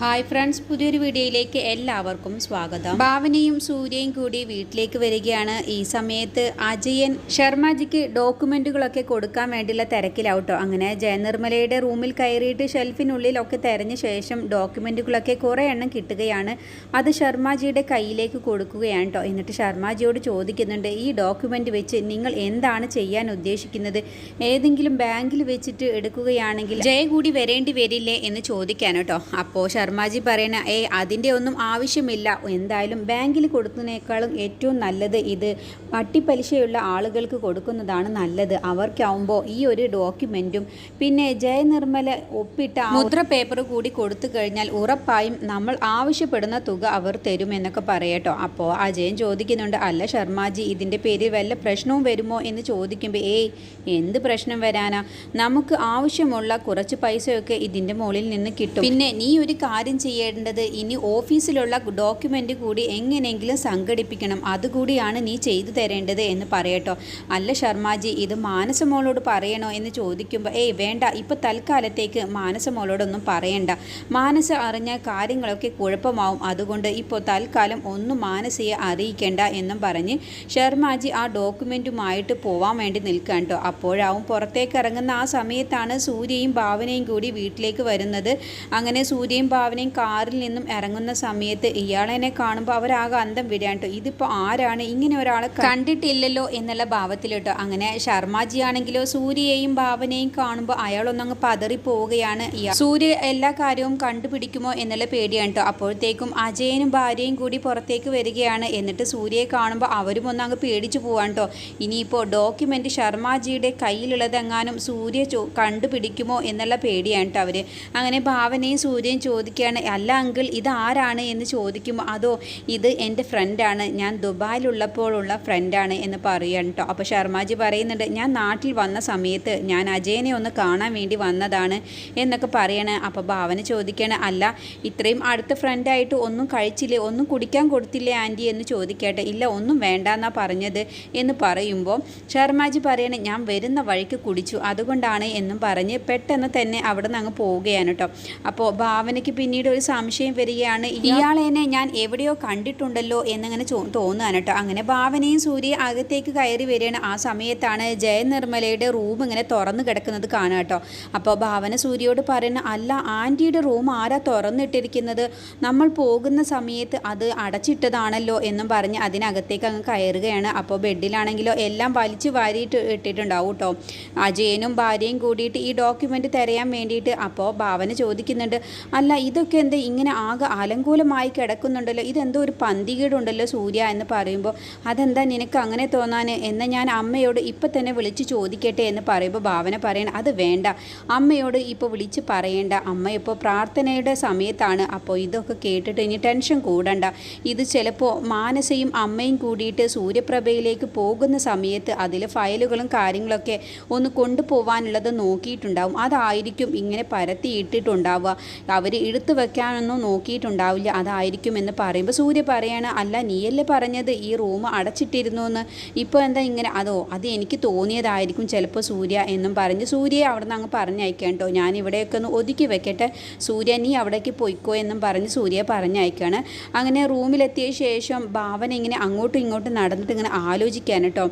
Hi friends പുതിയൊരു വീഡിയോയിലേക്ക് എല്ലാവർക്കും സ്വാഗതം. ഭാവനയും സൂര്യയും കൂടി വീട്ടിലേക്ക് വരികയാണ്. ഈ സമയത്ത് അജയൻ ശർമ്മജിക്ക് ഡോക്യുമെന്റുകളൊക്കെ കൊടുക്കാൻ വേണ്ടിയുള്ള തിരക്കിലാവട്ടോ. അങ്ങനെ ജയനിർമ്മലയുടെ റൂമിൽ കയറിയിട്ട് ഷെൽഫിനുള്ളിലൊക്കെ തിരഞ്ഞ ശേഷം ഡോക്യുമെന്റുകളൊക്കെ കുറേ എണ്ണം കിട്ടുകയാണ്. അത് ശർമ്മജിയുടെ കയ്യിലേക്ക് കൊടുക്കുകയാണ് കേട്ടോ എന്നിട്ട് ശർമ്മജിയോട് ചോദിക്കുന്നുണ്ട് ഈ ഡോക്യുമെന്റ് വെച്ച് നിങ്ങൾ എന്താണ് ചെയ്യാൻ ഉദ്ദേശിക്കുന്നത്? ഏതെങ്കിലും ബാങ്കിൽ വെച്ചിട്ട് എടുക്കുകയാണെങ്കിൽ ജയ കൂടി വരേണ്ടി വരില്ലേ? എന്ന് ചോദിക്കാൻ കേട്ടോ അപ്പോൾ ശർമാജി പറയണ ഏ അതിന്റെ ഒന്നും ആവശ്യമില്ല. എന്തായാലും ബാങ്കിൽ കൊടുക്കുന്നതിനേക്കാളും ഏറ്റവും നല്ലത് ഇത് പട്ടിപ്പലിശയുള്ള ആളുകൾക്ക് കൊടുക്കുന്നതാണ് നല്ലത്. അവർക്കാവുമ്പോൾ ഈ ഒരു ഡോക്യുമെന്റും പിന്നെ ജയനിർമ്മല ഒപ്പിട്ട മുദ്ര പേപ്പർ കൂടി കൊടുത്തു കഴിഞ്ഞാൽ ഉറപ്പായും നമ്മൾ ആവശ്യപ്പെടുന്ന തുക അവർ തരും എന്നൊക്കെ പറയട്ടോ. അപ്പോൾ അജയൻ ചോദിക്കുന്നുണ്ട് അല്ല ശർമാജി ഇതിന്റെ പേരിൽ വല്ല പ്രശ്നവും വരുമോ? എന്ന് ചോദിക്കുമ്പോൾ ഏയ് എന്ത് പ്രശ്നം വരാനാ? നമുക്ക് ആവശ്യമുള്ള കുറച്ച് പൈസയൊക്കെ ഇതിന്റെ മുകളിൽ നിന്ന് കിട്ടും. പിന്നെ നീ ഒരു കാര്യം ചെയ്യേണ്ടത് ഇനി ഓഫീസിലുള്ള ഡോക്യുമെന്റ് കൂടി എങ്ങനെയെങ്കിലും സംഘടിപ്പിക്കണം. അതുകൂടിയാണ് നീ ചെയ്തു തരേണ്ടത് എന്ന് പറയട്ടോ. അല്ല ശർമാജി ഇത് മാനസമോളോട് പറയണോ എന്ന് ചോദിക്കുമ്പോൾ ഏയ് വേണ്ട ഇപ്പോൾ തൽക്കാലത്തേക്ക് മാനസമോളോടൊന്നും പറയണ്ട. മാനസ അറിഞ്ഞ കാര്യങ്ങളൊക്കെ കുഴപ്പമാവും. അതുകൊണ്ട് ഇപ്പോൾ തൽക്കാലം ഒന്നും മാനസയെ അറിയിക്കേണ്ട എന്നും പറഞ്ഞ് ശർമാജി ആ ഡോക്യുമെന്റുമായിട്ട് പോവാൻ വേണ്ടി നിൽക്കാൻ കേട്ടോ. അപ്പോഴാവും പുറത്തേക്ക് ഇറങ്ങുന്ന ആ സമയത്താണ് സൂര്യയും ഭാവനയും കൂടി വീട്ടിലേക്ക് വരുന്നത്. അങ്ങനെ സൂര്യയും ഭാവനയും കാറിൽ നിന്നും ഇറങ്ങുന്ന സമയത്ത് ഇയാളെന്നെ കാണുമ്പോൾ അവരാകെ അന്തം വിടാൻ കേട്ടോ ഇതിപ്പോൾ ആരാണ്? ഇങ്ങനെ ഒരാളെ കണ്ടിട്ടില്ലല്ലോ എന്നുള്ള ഭാവത്തിൽ കേട്ടോ അങ്ങനെ ശർമാജി ആണെങ്കിലോ സൂര്യയെയും ഭാവനയും കാണുമ്പോൾ അയാളൊന്നങ്ങ് പതറി പോവുകയാണ് സൂര്യ എല്ലാ കാര്യവും കണ്ടുപിടിക്കുമോ എന്നുള്ള പേടിയാണ് കേട്ടോ അപ്പോഴത്തേക്കും അജയനും ഭാര്യയും കൂടി പുറത്തേക്ക് വരികയാണ്. എന്നിട്ട് സൂര്യയെ കാണുമ്പോൾ അവരും ഒന്ന് അങ്ങ് പേടിച്ചു പോവാൻ കേട്ടോ ഇനിയിപ്പോൾ ഡോക്യുമെന്റ് ശർമാജിയുടെ കയ്യിലുള്ളതെങ്ങാനും സൂര്യ കണ്ടുപിടിക്കുമോ എന്നുള്ള പേടിയാണ് കേട്ടോ അവർ അങ്ങനെ ഭാവനയും സൂര്യയും ചോദിക്കുകയാണ് അല്ല അങ്കിൾ ഇത് ആരാണ്? എന്ന് ചോദിക്കുമ്പോൾ അതോ ഇത് എന്റെ ഫ്രണ്ടാണ് ഞാൻ ദുബായിലുള്ളപ്പോഴുള്ള ഫ്രണ്ടാണ് എന്ന് പറയുകയാണ് കേട്ടോ അപ്പോൾ ശർമാജി പറയുന്നുണ്ട് ഞാൻ നാട്ടിൽ വന്ന സമയത്ത് ഞാൻ അജയനെ ഒന്ന് കാണാൻ വേണ്ടി വന്നതാണ് എന്നൊക്കെ പറയണേ. അപ്പോൾ ഭാവന ചോദിക്കുകയാണ് അല്ല ഇത്രയും അടുത്ത ഫ്രണ്ടായിട്ട് ഒന്നും കഴിച്ചില്ലേ? ഒന്നും കുടിക്കാൻ കൊടുത്തില്ലേ ആന്റി? എന്ന് ചോദിക്കട്ടെ ഇല്ല ഒന്നും വേണ്ട എന്നാ പറഞ്ഞത് എന്ന് പറയുമ്പോൾ ശർമാജി പറയണേ ഞാൻ വരുന്ന വഴിക്ക് കുടിച്ചു. അതുകൊണ്ടാണ് എന്നും പറഞ്ഞ് പെട്ടെന്ന് തന്നെ അവിടെ നിന്ന് അങ്ങ് പോവുകയാണ് കേട്ടോ അപ്പോൾ ഭാവനയ്ക്ക് പിന്നീട് ഒരു സംശയം വരികയാണ്. ഇയാളെന്നെ ഞാൻ എവിടെയോ കണ്ടിട്ടുണ്ടല്ലോ എന്നിങ്ങനെ തോന്നുകയാണ് കേട്ടോ. അങ്ങനെ ഭാവനയും സൂര്യ അകത്തേക്ക് കയറി വരികയാണ്. ആ സമയത്താണ് ജയനിർമ്മലയുടെ റൂം ഇങ്ങനെ തുറന്നു കിടക്കുന്നത് കാണുക കേട്ടോ. അപ്പോൾ ഭാവന സൂര്യയോട് പറയുന്ന അല്ല ആന്റിയുടെ റൂം ആരാ തുറന്നിട്ടിരിക്കുന്നത്? നമ്മൾ പോകുന്ന സമയത്ത് അത് അടച്ചിട്ടതാണല്ലോ എന്നും പറഞ്ഞ് അതിനകത്തേക്ക് അങ്ങ് കയറുകയാണ്. അപ്പോൾ ബെഡിലാണെങ്കിലോ എല്ലാം വലിച്ചു വാരിയിട്ട് ഇട്ടിട്ടുണ്ടാവും കേട്ടോ. അജയനും ഭാര്യയും കൂടിയിട്ട് ഈ ഡോക്യുമെന്റ് തിരയാൻ വേണ്ടിയിട്ട് അപ്പോൾ ഭാവന ചോദിക്കുന്നുണ്ട് അല്ല ഇതൊക്കെ എന്ത് ഇങ്ങനെ ആകെ അലങ്കൂലമായി കിടക്കുന്നുണ്ടല്ലോ? ഇതെന്തോ ഒരു പന്തികേടുണ്ടല്ലോ സൂര്യ എന്ന് പറയുമ്പോൾ. അതെന്താ നിനക്ക് അങ്ങനെ തോന്നാൻ എന്ന് ഞാൻ അമ്മയോട് ഇപ്പം തന്നെ വിളിച്ച് ചോദിക്കട്ടെ എന്ന് പറയുമ്പോൾ ഭാവന പറയണം അത് വേണ്ട. അമ്മയോട് ഇപ്പോൾ വിളിച്ച് പറയേണ്ട. അമ്മ ഇപ്പോൾ പ്രാർത്ഥനയുടെ സമയത്താണ്. അപ്പോൾ ഇതൊക്കെ കേട്ടിട്ട് ഇനി ടെൻഷൻ കൂടണ്ട. ഇത് ചിലപ്പോൾ മാനസയും അമ്മയും കൂടിയിട്ട് സൂര്യപ്രഭയിലേക്ക് പോകുന്ന സമയത്ത് അതിൽ ഫയലുകളും കാര്യങ്ങളൊക്കെ ഒന്ന് കൊണ്ടുപോകാനുള്ളത് നോക്കിയിട്ടുണ്ടാവും. അതായിരിക്കും ഇങ്ങനെ പരത്തിയിട്ടിട്ടുണ്ടാവുക അവർ എടുത്തു വെക്കാനൊന്നും നോക്കിയിട്ടുണ്ടാവില്ല. അതായിരിക്കും എന്ന് പറയുമ്പോൾ സൂര്യ പറയാണ് അല്ല നീയല്ലേ പറഞ്ഞത്? ഈ റൂം അടച്ചിട്ടിരുന്നു എന്ന് ഇപ്പോൾ എന്താ ഇങ്ങനെ? അതോ അത് എനിക്ക് തോന്നിയതായിരിക്കും ചിലപ്പോൾ സൂര്യ എന്നും പറഞ്ഞ് സൂര്യയെ അവിടെ നിന്ന് അങ്ങ് പറഞ്ഞയക്കാം കേട്ടോ. ഞാൻ ഇവിടെയൊക്കെ ഒന്ന് ഒതുക്കി വെക്കട്ടെ. സൂര്യ നീ അവിടേക്ക് പോയിക്കോ എന്നും പറഞ്ഞ് സൂര്യ പറഞ്ഞയക്കാണ്. അങ്ങനെ റൂമിലെത്തിയ ശേഷം ഭാവന ഇങ്ങനെ അങ്ങോട്ടും ഇങ്ങോട്ടും നടന്നിട്ട് ഇങ്ങനെ ആലോചിക്കാൻ കേട്ടോ.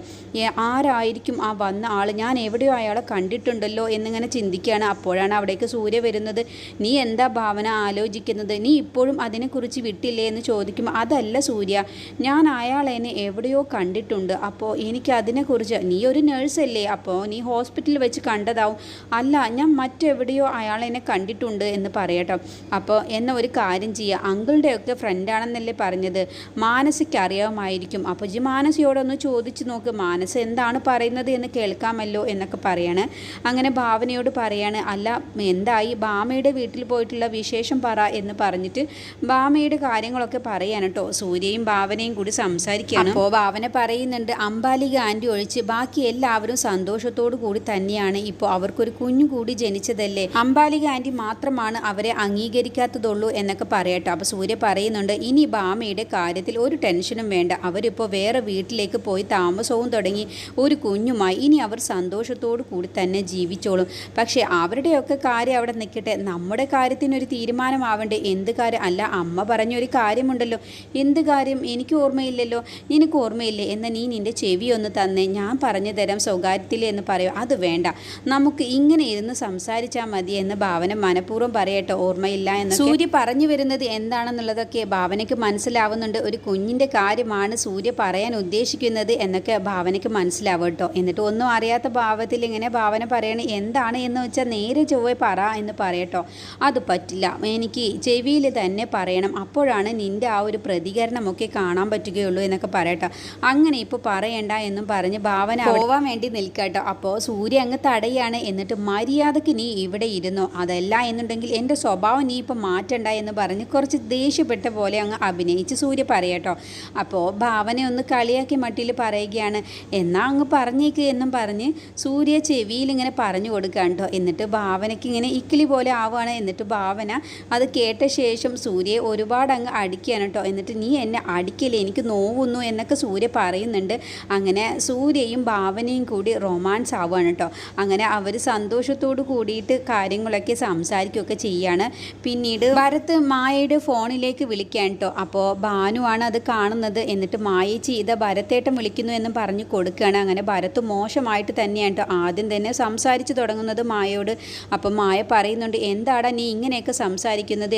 ആരായിരിക്കും ആ വന്ന ആൾ ഞാൻ എവിടെയോ അയാളെ കണ്ടിട്ടുണ്ടല്ലോ എന്നിങ്ങനെ ചിന്തിക്കുകയാണ് അപ്പോഴാണ് അവിടേക്ക് സൂര്യ വരുന്നത്. നീ എന്താ ഭാവന? ആലോചിക്കുന്നത് നീ ഇപ്പോഴും അതിനെക്കുറിച്ച് വിട്ടില്ലേ? എന്ന് ചോദിക്കുമ്പോൾ അതല്ല സൂര്യ ഞാൻ അയാളെ എവിടെയോ കണ്ടിട്ടുണ്ട്. അപ്പോൾ എനിക്ക് അതിനെക്കുറിച്ച് നീ ഒരു നേഴ്സല്ലേ അപ്പോൾ നീ ഹോസ്പിറ്റലിൽ വെച്ച് കണ്ടതാവും. അല്ല ഞാൻ മറ്റെവിടെയോ അയാളെന്നെ കണ്ടിട്ടുണ്ട് എന്ന് പറയട്ടോ. അപ്പോൾ എന്ന ഒരു കാര്യം ചെയ്യുക അങ്കിളുടെയൊക്കെ ഫ്രണ്ടാണെന്നല്ലേ പറഞ്ഞത്. മാനസിക്ക് അറിയാമായിരിക്കും അപ്പോൾ ജി മാനസിയോടൊന്ന് ചോദിച്ചു നോക്ക് മാനസ എന്താണ് പറയുന്നത് എന്ന് കേൾക്കാമല്ലോ എന്നൊക്കെ പറയാണ്. അങ്ങനെ ഭാവനയോട് പറയാണ് അല്ല എന്തായി? ഭാമയുടെ വീട്ടിൽ പോയിട്ടുള്ള വിശേഷം പറ എന്ന് പറഞ്ഞിട്ട് ബാമയുടെ കാര്യങ്ങളൊക്കെ പറയാൻ കേട്ടോ. സൂര്യയും ഭാവനയും കൂടി സംസാരിക്കുകയാണ് അപ്പോൾ ഭാവന പറയുന്നുണ്ട് അംബാലിക ആന്റി ഒഴിച്ച് ബാക്കി എല്ലാവരും സന്തോഷത്തോടു കൂടി തന്നെയാണ്. ഇപ്പോൾ അവർക്കൊരു കുഞ്ഞു കൂടി ജനിച്ചതല്ലേ. അംബാലിക ആന്റി മാത്രമാണ് അവരെ അംഗീകരിക്കാത്തതുള്ളൂ എന്നൊക്കെ പറയട്ടോ. അപ്പോൾ സൂര്യ പറയുന്നുണ്ട് ഇനി ബാമയുടെ കാര്യത്തിൽ ഒരു ടെൻഷനും വേണ്ട. അവരിപ്പോൾ വേറെ വീട്ടിലേക്ക് പോയി താമസവും തുടങ്ങി. ഒരു കുഞ്ഞുമായി ഇനി അവർ സന്തോഷത്തോടു കൂടി തന്നെ ജീവിച്ചോളും. പക്ഷേ അവരുടെയൊക്കെ കാര്യം അവിടെ നിൽക്കട്ടെ. നമ്മുടെ കാര്യത്തിനൊരു തീരുമാനം തീരുമാനമാവണ്ടേ എന്ത് കാര്യം? അല്ല അമ്മ പറഞ്ഞൊരു കാര്യമുണ്ടല്ലോ. എന്ത് കാര്യം? എനിക്ക് ഓർമ്മയില്ലല്ലോ. നിനക്ക് ഓർമ്മയില്ലേ? എന്നാൽ നീ നിന്റെ ചെവി ഒന്ന് തന്നേ. ഞാൻ പറഞ്ഞു തരാം സ്വകാര്യത്തിൽ എന്ന് പറയും. അത് വേണ്ട. നമുക്ക് ഇങ്ങനെ ഇരുന്ന് സംസാരിച്ചാൽ മതി എന്ന് ഭാവന മനഃപൂർവം പറയട്ടെ. ഓർമ്മയില്ല എന്ന് സൂര്യ പറഞ്ഞു വരുന്നത് എന്താണെന്നുള്ളതൊക്കെ ഭാവനയ്ക്ക് മനസ്സിലാവുന്നുണ്ട്. ഒരു കുഞ്ഞിന്റെ കാര്യമാണ് സൂര്യ പറയാൻ ഉദ്ദേശിക്കുന്നത് എന്നൊക്കെ ഭാവനയ്ക്ക് മനസ്സിലാവും കേട്ടോ. എന്നിട്ട് ഒന്നും അറിയാത്ത ഭാവത്തിൽ ഇങ്ങനെ ഭാവന പറയണ. എന്താണ് എന്ന് വെച്ചാൽ നേരെ ചൊവ്വേ പറ എന്ന് പറയട്ടോ. അത് പറ്റില്ല. എനിക്ക് ചെവിയിൽ തന്നെ പറയണം. അപ്പോഴാണ് നിന്റെ ആ ഒരു പ്രതികരണമൊക്കെ കാണാൻ പറ്റുകയുള്ളൂ എന്നൊക്കെ പറയട്ടോ. അങ്ങനെ ഇപ്പോൾ പറയണ്ട എന്നും പറഞ്ഞ് ഭാവന പോവാൻ വേണ്ടി നിൽക്കട്ടോ. അപ്പോൾ സൂര്യ അങ്ങ് തടയാണ് എന്നിട്ട് മര്യാദയ്ക്ക് നീ ഇവിടെ ഇരുന്നു? അതല്ല എന്നുണ്ടെങ്കിൽ എന്റെ സ്വഭാവം നീ ഇപ്പോൾ മാറ്റണ്ട എന്ന് പറഞ്ഞ് കുറച്ച് ദേഷ്യപ്പെട്ട പോലെ അങ്ങ് അഭിനയിച്ച് സൂര്യ പറയട്ടോ. അപ്പോൾ ഭാവന ഒന്ന് കളിയാക്കി മട്ടിൽ പറയുകയാണ് എന്നാ അങ്ങ് പറഞ്ഞേക്ക് എന്നും പറഞ്ഞ് സൂര്യ ചെവിയിൽ ഇങ്ങനെ പറഞ്ഞു കൊടുക്കാൻ കേട്ടോ. എന്നിട്ട് ഭാവനയ്ക്ക് ഇങ്ങനെ ഇക്കിളി പോലെ ആവുകയാണ്. എന്നിട്ട് ഭാവന അത് കേട്ട ശേഷം സൂര്യയെ ഒരുപാട് അങ്ങ് അടിക്കുകയാണ് കേട്ടോ. എന്നിട്ട് നീ എന്നെ അടിക്കില്ലേ? എനിക്ക് നോവുന്നു എന്നൊക്കെ സൂര്യ പറയുന്നുണ്ട്. അങ്ങനെ സൂര്യയും ഭാവനയും കൂടി റൊമാൻസ് ആവുകയാണ് കേട്ടോ. അങ്ങനെ അവർ സന്തോഷത്തോട് കൂടിയിട്ട് കാര്യങ്ങളൊക്കെ സംസാരിക്കുകയൊക്കെ ചെയ്യാണ്. പിന്നീട് ഭരത് മായയുടെ ഫോണിലേക്ക് വിളിക്കാൻ കേട്ടോ. അപ്പോൾ ഭാനുവാണ് അത് കാണുന്നത്. എന്നിട്ട് മായേച്ചി ഇത് ഭരത്തേട്ടം വിളിക്കുന്നു എന്ന് പറഞ്ഞു കൊടുക്കുകയാണ്. അങ്ങനെ ഭരത് മോശമായിട്ട് തന്നെയാണ് കേട്ടോ. ആദ്യം തന്നെ സംസാരിച്ച് തുടങ്ങുന്നത് മായയോട്. അപ്പോൾ മായ പറയുന്നുണ്ട് എന്താടാ നീ ഇങ്ങനെയൊക്കെ സംസാരിക്കുന്നത്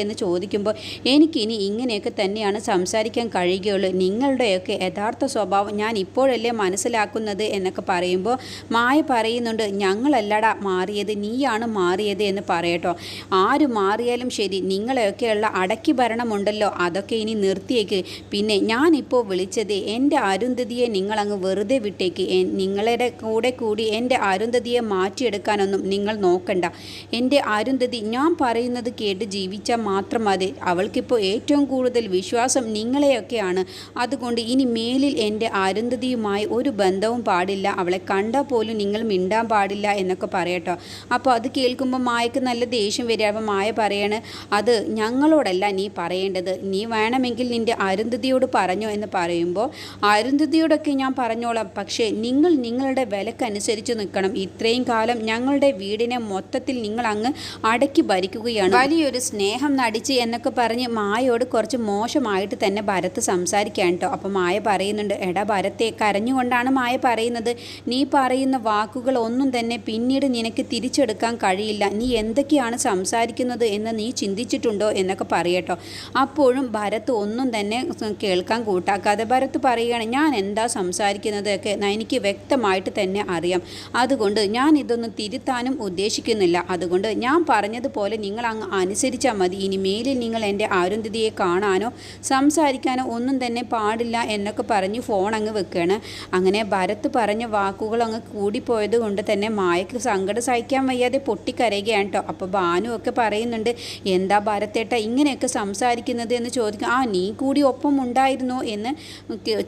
എന്ന് ചോദിക്കുമ്പോൾ എനിക്കിനി ഇങ്ങനെയൊക്കെ തന്നെയാണ് സംസാരിക്കാൻ കഴിയുകയുള്ളൂ. നിങ്ങളുടെയൊക്കെ യഥാർത്ഥ സ്വഭാവം ഞാൻ ഇപ്പോഴല്ലേ മനസ്സിലാക്കുന്നത് എന്നൊക്കെ പറയുമ്പോൾ മായ പറയുന്നുണ്ട് ഞങ്ങളല്ലടാ മാറിയത് നീയാണ് മാറിയത് എന്ന് പറയട്ടോ. ആര് മാറിയാലും ശരി നിങ്ങളെയൊക്കെയുള്ള അടക്കി ഭരണമുണ്ടല്ലോ അതൊക്കെ ഇനി നിർത്തിയേക്ക്. പിന്നെ ഞാനിപ്പോൾ വിളിച്ചത് എന്റെ അരുന്ധതിയെ നിങ്ങളങ്ങ് വെറുതെ വിട്ടേക്ക്. നിങ്ങളുടെ കൂടെ കൂടി എന്റെ അരുന്ധതിയെ മാറ്റിയെടുക്കാനൊന്നും നിങ്ങൾ നോക്കണ്ട. എന്റെ അരുന്ധതി ഞാൻ പറയുന്നത് കേട്ട് ജീവിച്ചാൽ മാത്രം മതി. അവൾക്കിപ്പോൾ ഏറ്റവും കൂടുതൽ വിശ്വാസം നിങ്ങളെയൊക്കെയാണ്. അതുകൊണ്ട് ഇനി മേലിൽ എന്റെ അരുന്ധതിയുമായി ഒരു ബന്ധവും പാടില്ല. അവളെ കണ്ടാൽ പോലും നിങ്ങൾ മിണ്ടാൻ പാടില്ല എന്നൊക്കെ പറയട്ടോ. അപ്പോൾ അത് കേൾക്കുമ്പോൾ മായക്ക് നല്ല ദേഷ്യം വരിക. അപ്പോൾ മായ പറയാണ് അത് ഞങ്ങളോടല്ല നീ പറയേണ്ടത്. നീ വേണമെങ്കിൽ നിന്റെ അരുന്ധതിയോട് പറഞ്ഞോ എന്ന് പറയുമ്പോൾ അരുന്ധതിയോടൊക്കെ ഞാൻ പറഞ്ഞോളാം. പക്ഷേ നിങ്ങൾ നിങ്ങളുടെ വിലക്കനുസരിച്ച് നിൽക്കണം. ഇത്രയും കാലം ഞങ്ങളുടെ വീടിനെ മൊത്തത്തിൽ നിങ്ങൾ അങ്ങ് അടക്കി ഭരിക്കുകയാണ്. വലിയൊരു സ്നേഹം നടിച്ച് എന്നൊക്കെ പറഞ്ഞ് മായയോട് കുറച്ച് മോശമായിട്ട് തന്നെ ഭരത് സംസാരിക്കാൻ കേട്ടോ. അപ്പോൾ മായ പറയുന്നുണ്ട് എടാ ഭരത്തെ കരഞ്ഞുകൊണ്ടാണ് മായ പറയുന്നത്. നീ പറയുന്ന വാക്കുകൾ ഒന്നും തന്നെ പിന്നീട് നിനക്ക് തിരിച്ചെടുക്കാൻ കഴിയില്ല. നീ എന്തൊക്കെയാണ് സംസാരിക്കുന്നത് എന്ന് നീ ചിന്തിച്ചിട്ടുണ്ടോ? എന്നൊക്കെ പറയട്ടോ അപ്പോഴും ഭരത് ഒന്നും തന്നെ കേൾക്കാൻ കൂട്ടാക്കാതെ ഭരത് പറയുകയാണ് ഞാൻ എന്താ സംസാരിക്കുന്നതൊക്കെ എനിക്ക് വ്യക്തമായിട്ട് തന്നെ അറിയാം. അതുകൊണ്ട് ഞാൻ ഇതൊന്നും തിരുത്താനും ഉദ്ദേശിക്കുന്നില്ല. അതുകൊണ്ട് ഞാൻ പറഞ്ഞതുപോലെ നിങ്ങൾ അങ്ങ് അനുസരിച്ചാൽ മതി. ഇനി മേലിൽ നിങ്ങൾ എന്റെ ആരുന്ധതിയെ കാണാനോ സംസാരിക്കാനോ ഒന്നും തന്നെ പാടില്ല എന്നൊക്കെ പറഞ്ഞ് ഫോൺ അങ്ങ് വെക്കുകയാണ് അങ്ങനെ ഭരത് പറഞ്ഞ വാക്കുകൾ അങ്ങ് കൂടിപ്പോയത് കൊണ്ട് തന്നെ മായക്ക് സങ്കടം സഹിക്കാൻ വയ്യാതെ പൊട്ടിക്കരയുകയാണ് കേട്ടോ. അപ്പോൾ ഭാനു ഒക്കെ പറയുന്നുണ്ട് എന്താ ഭരത്തേട്ട ഇങ്ങനെയൊക്കെ സംസാരിക്കുന്നത്? എന്ന് ചോദിക്കും ആ നീ കൂടി ഒപ്പം ഉണ്ടായിരുന്നോ? എന്ന്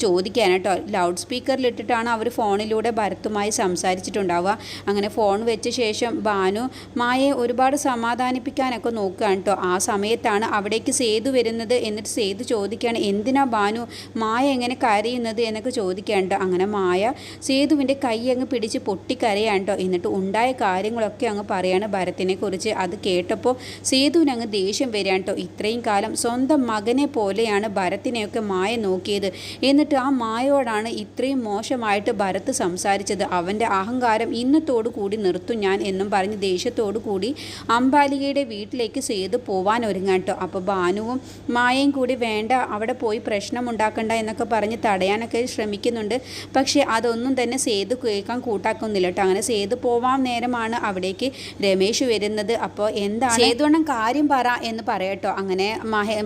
ചോദിക്കാൻ കേട്ടോ. ലൗഡ് സ്പീക്കറിലിട്ടിട്ടാണ് അവർ ഫോണിലൂടെ ഭരത്തുമായി സംസാരിച്ചിട്ടുണ്ടാവുക. അങ്ങനെ ഫോൺ വെച്ച ശേഷം ഭാനു മായയെ ഒരുപാട് സമാധാനിപ്പിക്കാനൊക്കെ നോക്കുകയാണ് കേട്ടോ ആ സമയത്താണ് അവിടേക്ക് സേതു വരുന്നത് എന്നിട്ട് സേതു ചോദിക്കുകയാണ് എന്തിനാ ഭാനു മായ എങ്ങനെ കരയുന്നത്? എന്നൊക്കെ ചോദിക്കുകയാണ് കേട്ടോ അങ്ങനെ മായ സേതുവിന്റെ കൈ അങ്ങ് പിടിച്ച് പൊട്ടിക്കരയാണ് കേട്ടോ എന്നിട്ട് ഉണ്ടായ കാര്യങ്ങളൊക്കെ അങ്ങ് പറയാണ് ഭരത്തിനെ കുറിച്ച് അത് കേട്ടപ്പോൾ സേതുവിന് അങ്ങ് ദേഷ്യം വരികയാണ് കേട്ടോ ഇത്രയും കാലം സ്വന്തം മകനെ പോലെയാണ് ഭരത്തിനെയൊക്കെ മായ നോക്കിയത്. എന്നിട്ട് ആ മായോടാണ് ഇത്രയും മോശമായിട്ട് ഭരത് സംസാരിച്ചത്. അവന്റെ അഹങ്കാരം ഇന്നത്തോടു കൂടി നിർത്തും ഞാൻ എന്നും പറഞ്ഞ് ദേഷ്യത്തോടു കൂടി അംബാലികയുടെ വീട്ടിലേക്ക് സേതു പോവാൻ ഒരുങ്ങാട്ടോ അപ്പോൾ ഭാനുവും മായയും കൂടി വേണ്ട അവിടെ പോയി പ്രശ്നം ഉണ്ടാക്കണ്ട എന്നൊക്കെ പറഞ്ഞ് തടയാനൊക്കെ ശ്രമിക്കുന്നുണ്ട്. പക്ഷേ അതൊന്നും തന്നെ സേതു കേൾക്കാൻ കൂട്ടാക്കുന്നില്ല കേട്ടോ അങ്ങനെ സേതു പോവാൻ നേരമാണ് അവിടേക്ക് രമേശ് വരുന്നത്. അപ്പോൾ എന്താണ്? സേതുവണ്ണം കാര്യം പറ എന്ന് പറയട്ടോ അങ്ങനെ മഹേ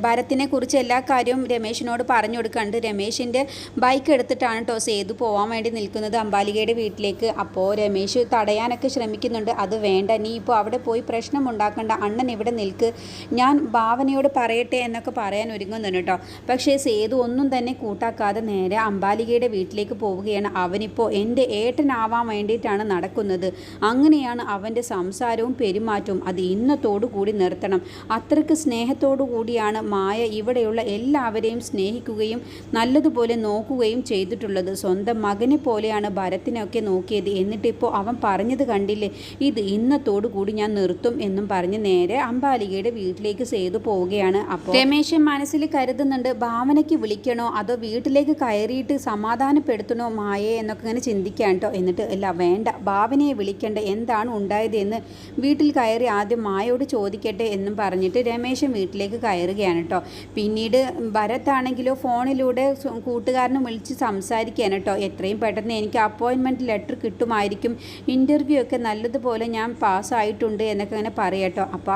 കുറിച്ച് എല്ലാ കാര്യവും രമേശിനോട് പറഞ്ഞു കൊടുക്കാണ്ട് രമേശിന്റെ ബൈക്ക് എടുത്തിട്ടാണ് കേട്ടോ സേതു പോവാൻ വേണ്ടി നിൽക്കുന്നത് അംബാലികയുടെ വീട്ടിലേക്ക്. അപ്പോൾ രമേശ് തടയാനൊക്കെ ശ്രമിക്കുന്നുണ്ട്. അത് വേണ്ട. നീ ഇപ്പോൾ അവിടെ പോയി പ്രശ്നം ഉണ്ടാക്കണ്ട. അണ്ണൻ ഇവിടെ നിൽക്ക്. ഞാൻ ഭാവനയോട് പറയട്ടെ എന്നൊക്കെ പറയാൻ ഒരുങ്ങുന്നുണ്ട് കേട്ടോ. പക്ഷേ സേതു ഒന്നും തന്നെ കൂട്ടാക്കാതെ നേരെ അംബാലികയുടെ വീട്ടിലേക്ക് പോവുകയാണ്. അവനിപ്പോൾ എന്റെ ഏട്ടനാവാൻ വേണ്ടിയിട്ടാണ് നടക്കുന്നത്. അങ്ങനെയാണ് അവന്റെ സംസാരവും പെരുമാറ്റവും അത് ഇന്നത്തോടു കൂടി നിർത്തണം. അത്രയ്ക്ക് സ്നേഹത്തോടു കൂടിയാണ് മായ ഇവിടെയുള്ള എല്ലാവരെയും സ്നേഹിക്കുകയും നല്ലതുപോലെ നോക്കുകയും ചെയ്തിട്ടുള്ളത്. സ്വന്തം മകനെ പോലെയാണ് ഭരത്തിനൊക്കെ നോക്കിയത്. എന്നിട്ടിപ്പോൾ അവൻ പറഞ്ഞത് കണ്ടില്ലേ? ഇത് ഇന്നത്തോടു കൂടി ഞാൻ നിർത്തും എന്നും പറഞ്ഞ് നേരെ അംബാലികയുടെ അംബാലികയുടെ വീട്ടിലേക്ക് സേതു പോവുകയാണ്. അപ്പോൾ രമേശൻ മനസ്സിൽ കരുതുന്നുണ്ട് ഭാവനയ്ക്ക് വിളിക്കണോ അതോ വീട്ടിലേക്ക് കയറിയിട്ട് സമാധാനപ്പെടുത്തണോ മായയെ എന്നൊക്കെ ഇങ്ങനെ ചിന്തിക്കാൻ കേട്ടോ എന്നിട്ട് അല്ല വേണ്ട ഭാവനയെ വിളിക്കേണ്ട എന്താണ് ഉണ്ടായത് എന്ന് വീട്ടിൽ കയറി ആദ്യം മായോട് ചോദിക്കട്ടെ എന്നും പറഞ്ഞിട്ട് രമേശൻ വീട്ടിലേക്ക് കയറുകയാണ് കേട്ടോ പിന്നീട് ഭരത്താണെങ്കിലോ ഫോണിലൂടെ കൂട്ടുകാരനും വിളിച്ച് സംസാരിക്കുകയാണ് കേട്ടോ എത്രയും പെട്ടെന്ന് എനിക്ക് അപ്പോയിൻമെന്റ് ലെറ്റർ കിട്ടുമായിരിക്കും. ഇന്റർവ്യൂ ഒക്കെ നല്ലതുപോലെ ഞാൻ പാസ്സായിട്ടുണ്ട് എന്നൊക്കെ അങ്ങനെ പറയട്ടോ അപ്പോൾ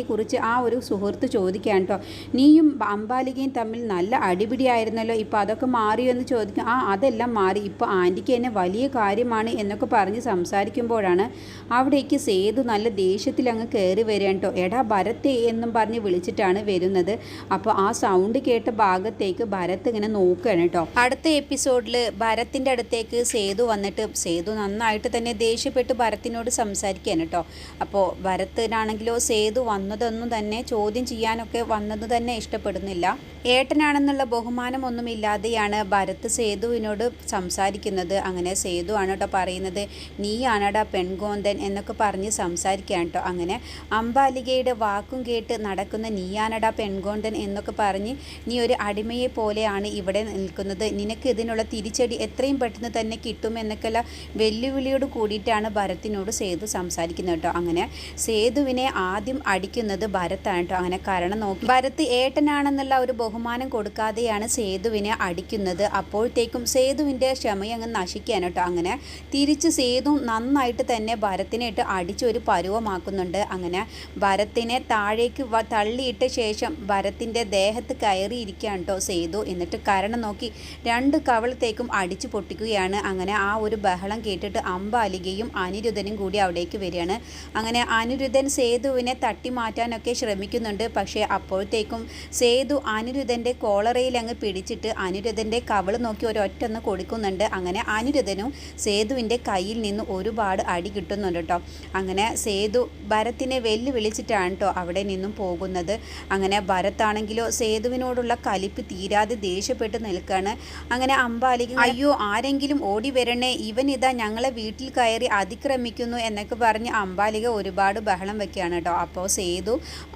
അംബാലികയെക്കുറിച്ച് ആ ഒരു സുഹൃത്ത് ചോദിക്കാൻ കേട്ടോ. നീയും അംബാലികയും തമ്മിൽ നല്ല അടിപിടിയായിരുന്നല്ലോ. ഇപ്പോൾ അതൊക്കെ മാറിയോ എന്ന് ചോദിക്കും. ആ അതെല്ലാം മാറി. ഇപ്പോൾ ആന്റിക്ക് എന്നെ വലിയ കാര്യമാണ് എന്നൊക്കെ പറഞ്ഞ് സംസാരിക്കുമ്പോഴാണ് അവിടേക്ക് സേതു നല്ല ദേഷ്യത്തിൽ അങ്ങ് കയറി വരിക കേട്ടോ. എടാ ഭരത്തേ എന്നും പറഞ്ഞ് വിളിച്ചിട്ടാണ് വരുന്നത്. അപ്പോൾ ആ സൗണ്ട് കേട്ട ഭാഗത്തേക്ക് ഭരത് ഇങ്ങനെ നോക്കുകയാണ് കേട്ടോ. അടുത്ത എപ്പിസോഡിൽ ഭരത്തിന്റെ അടുത്തേക്ക് സേതു വന്നിട്ട് സേതു നന്നായിട്ട് തന്നെ ദേഷ്യപ്പെട്ട് ഭരത്തിനോട് സംസാരിക്കുകയാണ് കേട്ടോ. അപ്പോൾ ഭരത്തിനാണെങ്കിലോ സേതു വന്നതൊന്നും തന്നെ ചോദ്യം ചെയ്യാനൊക്കെ വന്നത് തന്നെ ഇഷ്ടപ്പെടുന്നില്ല. ഏട്ടനാണെന്നുള്ള ബഹുമാനമൊന്നുമില്ലാതെയാണ് ഭരത് സേതുവിനോട് സംസാരിക്കുന്നത്. അങ്ങനെ സേതു ആണ് കേട്ടോ പറയുന്നത്. നീയാണടാ പെൺകോന്തൻ എന്നൊക്കെ പറഞ്ഞ് സംസാരിക്കുകയാണ് കേട്ടോ. അങ്ങനെ അംബാലികയുടെ വാക്കും കേട്ട് നടക്കുന്ന നീയാണടാ പെൺകോന്തൻ എന്നൊക്കെ പറഞ്ഞ് നീ ഒരു അടിമയെ പോലെയാണ് ഇവിടെ നിൽക്കുന്നത്. നിനക്ക് ഇതിനുള്ള തിരിച്ചടി എത്രയും പെട്ടെന്ന് തന്നെ കിട്ടുമെന്നൊക്കെയുള്ള വെല്ലുവിളിയോട് കൂടിയിട്ടാണ് ഭരത്തിനോട് സേതു സംസാരിക്കുന്നത് കേട്ടോ. അങ്ങനെ സേതുവിനെ ആദ്യം അടിക്കുന്നത് ഭരത്താണ് കേട്ടോ അങ്ങനെ കാരണം നോക്കി. ഭരത് ഏട്ടനാണെന്നുള്ള ഒരു ബഹുമാനം കൊടുക്കാതെയാണ് സേതുവിനെ അടിക്കുന്നത്. അപ്പോഴത്തേക്കും സേതുവിന്റെ ക്ഷമയങ്ങ് നശിക്കാൻ കേട്ടോ. അങ്ങനെ തിരിച്ച് സേതു നന്നായിട്ട് തന്നെ ഭരത്തിനെ ഇട്ട് അടിച്ചൊരു പരുവമാക്കുന്നുണ്ട്. അങ്ങനെ ഭരത്തിനെ താഴേക്ക് തള്ളിയിട്ട ശേഷം ഭരത്തിന്റെ ദേഹത്ത് കയറിയിരിക്കുകയാണ് കേട്ടോ സേതു. എന്നിട്ട് കരണം നോക്കി രണ്ട് കവളത്തേക്കും അടിച്ചു പൊട്ടിക്കുകയാണ്. അങ്ങനെ ആ ഒരു ബഹളം കേട്ടിട്ട് അമ്പാലികയും അനിരുദ്ധനും കൂടി അവിടേക്ക് വരികയാണ്. അങ്ങനെ അനിരുദ്ധൻ സേതുവിനെ തട്ടി മാറ്റാനൊക്കെ ശ്രമിക്കുന്നുണ്ട്. പക്ഷേ അപ്പോഴത്തേക്കും സേതു അനിരുദ്ധന്റെ കോളറയിൽ അങ്ങ് പിടിച്ചിട്ട് അനിരുദ്ധന്റെ കവൾ നോക്കി ഒരൊറ്റ ഒന്ന് കൊടുക്കുന്നുണ്ട്. അങ്ങനെ അനിരുദ്ധനും സേതുവിന്റെ കയ്യിൽ നിന്ന് ഒരുപാട് അടി കിട്ടുന്നുണ്ട് കേട്ടോ. അങ്ങനെ സേതു ഭരത്തിനെ വെല്ലുവിളിച്ചിട്ടാണ് കേട്ടോ അവിടെ നിന്നും പോകുന്നത്. അങ്ങനെ ഭരത്താണെങ്കിലോ സേതുവിനോടുള്ള കലിപ്പ് തീരാതെ ദേഷ്യപ്പെട്ട് നിൽക്കുകയാണ്. അങ്ങനെ അമ്പാലിക അയ്യോ ആരെങ്കിലും ഓടി വരണേ ഇവൻ ഇതാ ഞങ്ങളെ വീട്ടിൽ കയറി അതിക്രമിക്കുന്നു എന്നൊക്കെ പറഞ്ഞ് അമ്പാലിക ഒരുപാട് ബഹളം വെക്കുകയാണ് കേട്ടോ. അപ്പോൾ സേതു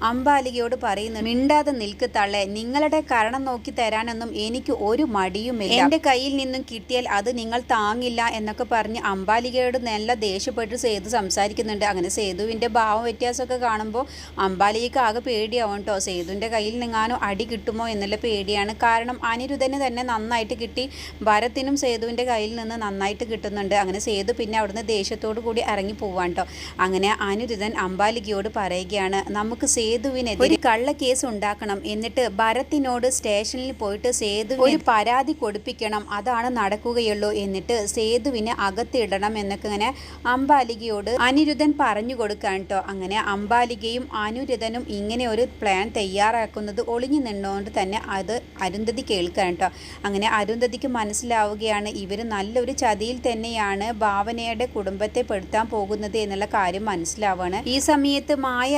അമ്പാലികയോട് പറയുന്നു മിണ്ടാതെ നിൽക്ക് തള്ളെ. നിങ്ങളുടെ കാരണം നോക്കി തരാനൊന്നും എനിക്ക് ഒരു മടിയുമില്ല. എന്റെ കയ്യിൽ നിന്നും കിട്ടിയാൽ അത് നിങ്ങൾ താങ്ങില്ല എന്നൊക്കെ പറഞ്ഞ് അമ്പാലികയോട് നല്ല ദേഷ്യപ്പെട്ട് സേതു സംസാരിക്കുന്നുണ്ട്. അങ്ങനെ സേതുവിന്റെ ഭാവം വ്യത്യാസമൊക്കെ കാണുമ്പോൾ അമ്പാലികയ്ക്ക് ആകെ പേടിയാവും കേട്ടോ. സേതുവിന്റെ കയ്യിൽ നിങ്ങാനും അടി കിട്ടുമോ എന്നുള്ള പേടിയാണ്. കാരണം അനിരുദ്ധന് തന്നെ നന്നായിട്ട് കിട്ടി. ഭരത്തിനും സേതുവിന്റെ കയ്യിൽ നിന്ന് നന്നായിട്ട് കിട്ടുന്നുണ്ട്. അങ്ങനെ സേതു പിന്നെ അവിടുന്ന് ദേഷ്യത്തോടു കൂടി ഇറങ്ങി പോവാൻ കേട്ടോ. അങ്ങനെ അനിരുദ്ധൻ അമ്പാലികയോട് പറയുകയാണ് നമുക്ക് സേതുവിനെതിരെ ഒരു കള്ള കേസ് ഉണ്ടാക്കണം എന്നിട്ട് ഭരത്തിനോട് സ്റ്റേഷനിൽ പോയിട്ട് സേതു ഒരു പരാതി കൊടുപ്പിക്കണം. അതാണ് നടക്കുകയുള്ളൂ. എന്നിട്ട് സേതുവിനെ അകത്തിടണം എന്നൊക്കെ ഇങ്ങനെ അംബാലികയോട് അനിരുദ്ധൻ പറഞ്ഞു കൊടുക്കാൻ കേട്ടോ. അങ്ങനെ അംബാലികയും അനിരുദ്ധനും ഇങ്ങനെ ഒരു പ്ലാൻ തയ്യാറാക്കുന്നത് ഒളിഞ്ഞു നിന്നുകൊണ്ട് തന്നെ അത് അരുന്ധതി കേൾക്കാൻ കേട്ടോ. അങ്ങനെ അരുന്ധതിക്ക് മനസ്സിലാവുകയാണ് ഇവർ നല്ലൊരു ചതിയിൽ തന്നെയാണ് ഭാവനയുടെ കുടുംബത്തെ പെടുത്താൻ പോകുന്നത് എന്നുള്ള കാര്യം മനസ്സിലാവുകയാണ് ഈ സമയത്ത് മായ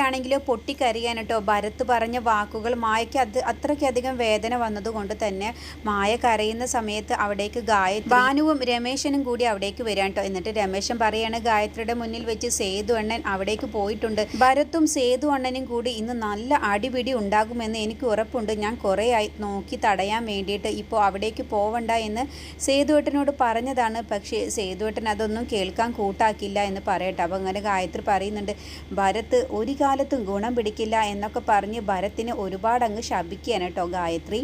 ആണെങ്കിലോ പൊട്ടിക്കരയാൻ കേട്ടോ ഭരത് പറഞ്ഞ വാക്കുകൾ മായയ്ക്ക് അത് അത്രയ്ക്കധികം വേദന വന്നതുകൊണ്ട് തന്നെ മായ കരയുന്ന സമയത്ത് അവിടേക്ക് ഗായത്രി ഭാനുവും രമേശനും കൂടി അവിടേക്ക് വരാൻ കേട്ടോ എന്നിട്ട് രമേശൻ പറയാണ് ഗായത്രിയുടെ മുന്നിൽ വെച്ച് സേതു അണ്ണൻ അവിടേക്ക് പോയിട്ടുണ്ട്. ഭരത്തും സേതു അണ്ണനും കൂടി ഇന്ന് നല്ല അടിപിടി ഉണ്ടാകുമെന്ന് എനിക്ക് ഉറപ്പുണ്ട്. ഞാൻ കുറേ ആയി നോക്കി തടയാൻ വേണ്ടിയിട്ട് ഇപ്പോൾ അവിടേക്ക് പോവണ്ട എന്ന് സേതുവേട്ടനോട് പറഞ്ഞതാണ്. പക്ഷേ സേതുവേട്ടൻ അതൊന്നും കേൾക്കാൻ കൂട്ടാക്കില്ല എന്ന് പറയട്ടെ. അപ്പോൾ അങ്ങനെ ഗായത്രി പറയുന്നുണ്ട് ഭരത് ഒരു കാലത്തും ഗുണം പിടിക്കില്ല എന്നൊക്കെ പറഞ്ഞ് ഭരത്തിനെ ഒരുപാടങ്ങ് ശപിക്കുകയാണ് കേട്ടോ ഗായത്രി.